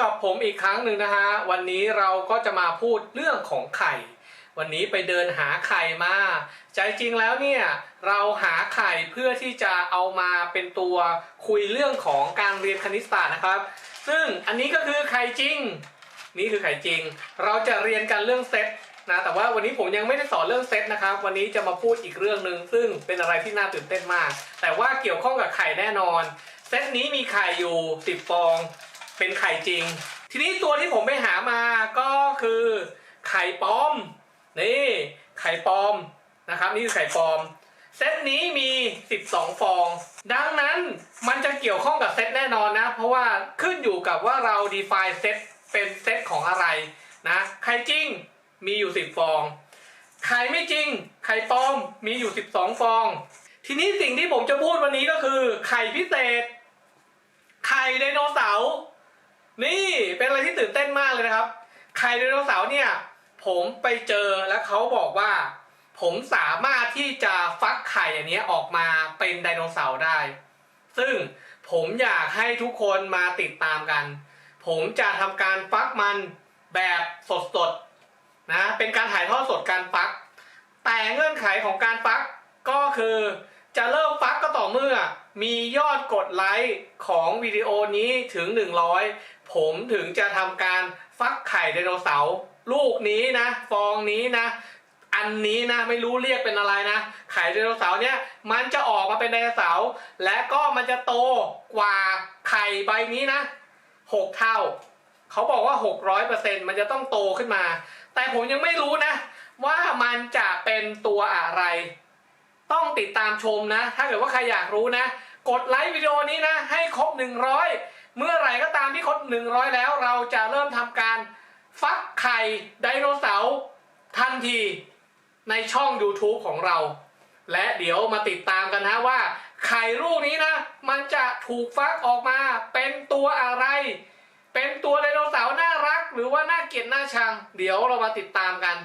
กับผมอีกครั้งหนึ่งนะฮะ วันนี้เราก็จะมาพูดเรื่องของไข่ วันนี้ไปเดินหาไข่มา ใจจริงแล้วเนี่ย เราหาไข่เพื่อที่จะเอามาเป็นตัวคุยเรื่องของการเรียนคณิตศาสตร์นะครับ ซึ่งอันนี้ก็คือไข่จริง นี่คือไข่จริง เราจะเรียนกันเรื่องเซตนะแต่ว่าวันนี้ผมยังไม่ได้สอนเรื่องเซตนะครับ วันนี้จะมาพูดอีกเรื่องหนึ่งซึ่งเป็นอะไรที่น่าตื่นเต้นมาก แต่ว่าเกี่ยวข้องกับไข่แน่นอน เซตนี้มีไข่อยู่ 10 ฟอง เป็นไข่จริง ทีนี้ตัวที่ผมไปหามาก็คือไข่ปลอม นี่ไข่ปลอมนะครับนี่คือไข่ปลอม เซตนี้มี 12 ฟอง ดังนั้นมันจะเกี่ยวข้องกับเซตแน่นอนนะ เพราะว่าขึ้นอยู่กับว่าเรา define เซตเป็นเซตของอะไรนะไข่จริงมีอยู่ 10 ฟองไข่ไม่จริง ไข่ปลอมมีอยู่ 12 ฟอง ทีนี้สิ่งที่ผมจะพูดวันนี้ก็คือ ไข่พิเศษ ไข่ไดโนเสาร์ นี่เป็นอะไรที่ตื่นเต้นมากเลยนะครับไข่ไดโนเสาร์เนี่ย ผมไปเจอแล้วเขาบอกว่า ผมสามารถที่จะฟักไข่อันนี้ออกมาเป็นไดโนเสาร์ได้ ซึ่งผมอยากให้ทุกคนมาติดตามกัน ผมจะทำการฟักมันแบบสดๆนะเป็นการถ่ายทอดสดการฟัก แต่เงื่อนไขของการฟักก็คือจะเริ่มฟักก็ต่อเมื่อมียอดกดไลค์ของวิดีโอนี้ถึง 100 ผมถึงจะทำการฟักไข่ไดโนเสาร์ลูกนี้นะ ฟองนี้นะ อันนี้นะไม่รู้เรียกเป็นอะไรนะ ไข่ไดโนเสาร์เนี่ยมันจะออกมาเป็นไดโนเสาร์และก็มันจะโตกว่าไข่ใบนี้นะ6เท่า เขาบอกว่า 600%มันจะต้องโตขึ้นมา แต่ผมยังไม่รู้นะ ว่ามันจะเป็นตัวอะไร ต้องติดตามชมนะ ถ้าเกิดว่าใครอยากรู้นะ กดไลค์วิดีโอนี้นะ ให้ครบ 100 เมื่อไหร่ก็ตามที่ครบ100 แล้วเราจะเริ่มทำการฟักไข่ไดโนเสาร์ทันทีในช่อง YouTube ของเรา และเดี๋ยวมาติดตามกันนะว่า ไข่ลูกนี้นะ มันจะถูกฟักออกมาเป็นตัวอะไร เป็นตัวไดโนเสาร์น่ารัก หรือว่าน่าเกลียดน่าชัง เดี๋ยวเรามาติดตามกัน